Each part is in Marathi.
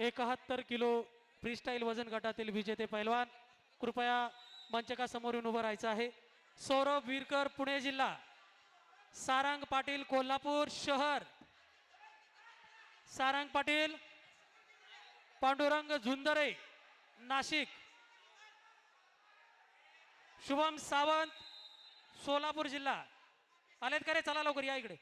एकाहत्तर किलो फ्रीस्टाईल वजन गटातील विजेते पैलवान कृपया मंचकासमोर येऊन उभं राहायचं आहे. सौरभ वीरकर पुणे जिल्हा. सारंग पाटील कोल्हापूर शहर. सारंग पाटील पांडुरंग झुंदरे नाशिक. शुभम सावंत सोलापूर जिल्हा. आलेत का रे? चला लवकर या इकडे.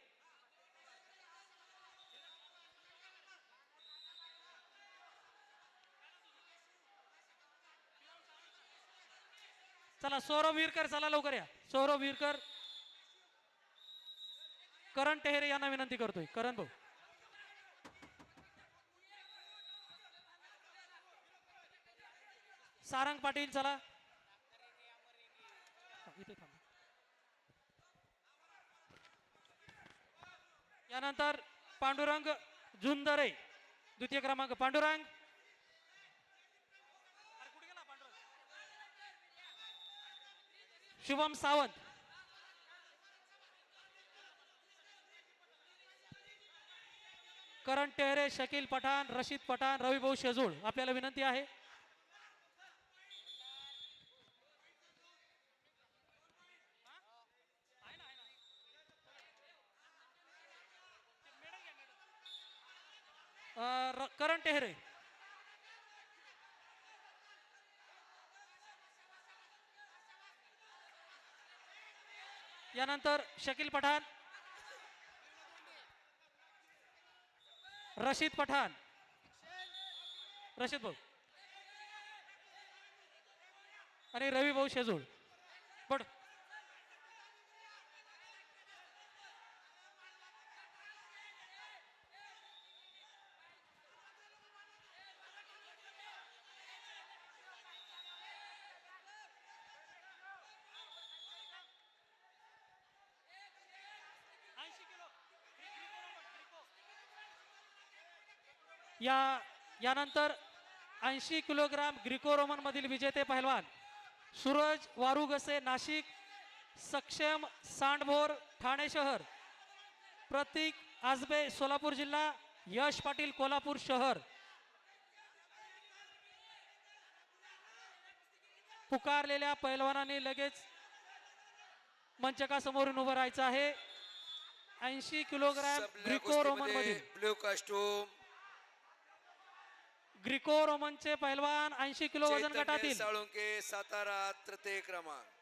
चला सौरभ विरकर चला लवकर या. सौरभ विरकर करण टेहरे यांना विनंती करतोय. करण भाऊ. सारंग पाटील चला. इथे यानंतर पांडुरंग झुंदरे द्वितीय क्रमांक पांडुरंग. शुभम सावंत. करण टेहरे शकील पठाण रशीद पठाण रविभाऊ शेजूळ. आपल्याला विनंती आहे. करण टेहरे. यानंतर शकील पठाण रशीद पठाण. रशीद भाऊ. आणि रवी भाऊ शेजूळ. पड या यानंतर ऐंशी किलोग्राम ग्रिको रोमन मधील विजेते पहलवान सूरज वारुगसे नाशिक सक्षम सांडभोर ठाणे शहर प्रतीक आजबे सोलापूर जिल्हा यश पाटील कोल्हापूर शहर पुकारलेल्या पैलवानांनी लगेच मंचकासमोरून उभं राहायचं आहे. ऐंशी kilogram Greco Roman blue costume Greco रोमनचे पैलवान ऐंशी किलो वजन गटातील साळुंके सातारा तृतीय क्रमांक.